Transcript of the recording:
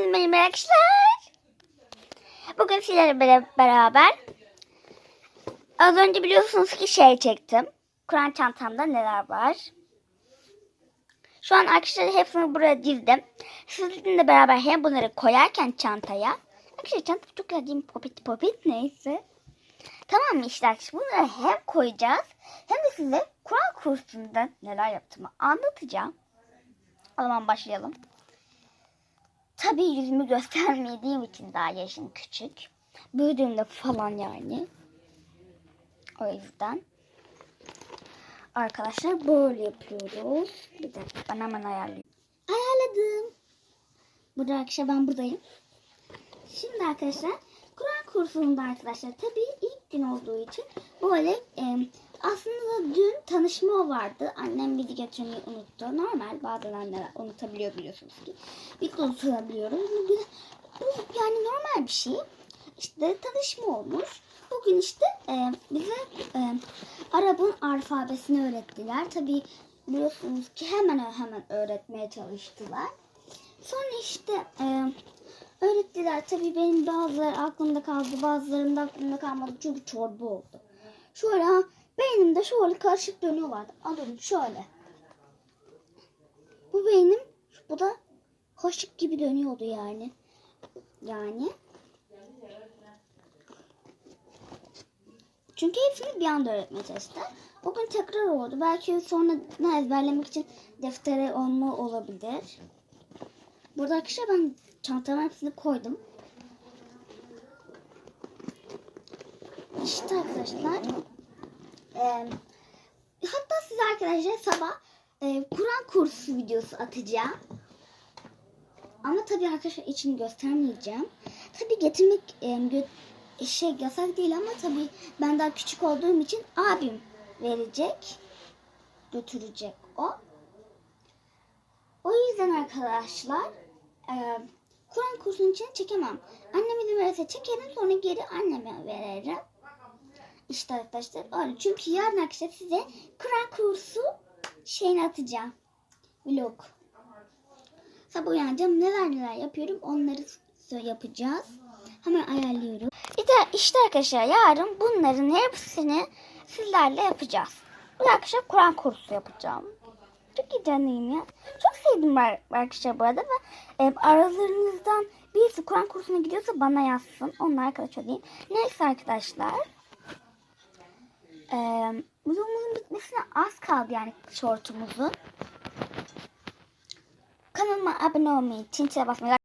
Hepiniz benim arkadaşlar. Bugün sizlerle bera- beraber az önce biliyorsunuz ki şey çektim. Kur'an çantamda neler var. Şu an arkadaşlar hepsini buraya dizdim. Sizinle beraber hem bunları koyarken çantaya. Arkadaşlar çanta çok güzel değil mi? Popit popit neyse. Tamam mı işte arkadaşlar bunları hem koyacağız hem de size Kur'an kursunda neler yaptığımı anlatacağım. O zaman başlayalım. Tabii yüzümü göstermediğim için daha yaşım küçük. Büyüdüğümde falan yani. O yüzden. Arkadaşlar böyle yapıyoruz. Bir dakika ben hemen ayarlayayım. Ayarladım. Burada arkadaşlar ben buradayım. Şimdi arkadaşlar Kur'an kursunda arkadaşlar tabii ilk gün olduğu için böyle e, aslında dün tanışma vardı. Annem bizi götürmeyi unuttu. Normal bazen anneler unutabiliyor biliyorsunuz ki. Biz de unutabiliyoruz. Bu, yani normal bir şey. İşte tanışma olmuş. Bugün işte e, bize e, Arap'ın alfabesini öğrettiler. Tabii biliyorsunuz ki hemen hemen öğretmeye çalıştılar. Sonra işte e, öğrettiler. Tabii benim bazıları aklımda kaldı, bazılarında aklımda kalmadı. Çünkü çorba oldu. Ha, beynimde şöyle karışık dönüyorlardı. Alın şöyle. Bu beynim, bu da kaşık gibi dönüyordu yani. Yani. Çünkü hepsini bir anda öğretmeye çalıştı. Bugün tekrar oldu. Belki sonra ezberlemek için deftere olma olabilir. Burada arkadaşlar ben çantama hepsini koydum. İşte arkadaşlar. Eee, hatta size arkadaşlar sabah eee, Kur'an kursu videosu atacağım. Ama tabii arkadaşlar için göstermeyeceğim. Tabii getirmek eee, gö- şey yasak değil ama tabii ben daha küçük olduğum için abim verecek. Götürecek o. O yüzden arkadaşlar e, Kur'an kursunun için çekemem. Annem izin verirse çekerim sonra geri anneme veririm. İşte arkadaşlar öyle. Çünkü yarın arkadaşlar size Kur'an kursu şeyini atacağım. Vlog. Sabah uyanacağım. Neler neler yapıyorum onları yapacağız. Hemen ayarlıyorum. İşte, işte arkadaşlar yarın bunların hepsini sizlerle yapacağız. Bu arkadaşlar Kur'an kursu yapacağım. Çok heyecanlıyım ya. Çok sevdim arkadaşlar bu arada. E, aralarınızdan birisi Kur'an kursuna gidiyorsa bana yazsın. Onunla arkadaş olayım. Neyse arkadaşlar. E, videomuzun bitmesine az kaldı yani şortumuzun. Kanalıma abone olmayı, çinçe basmayı,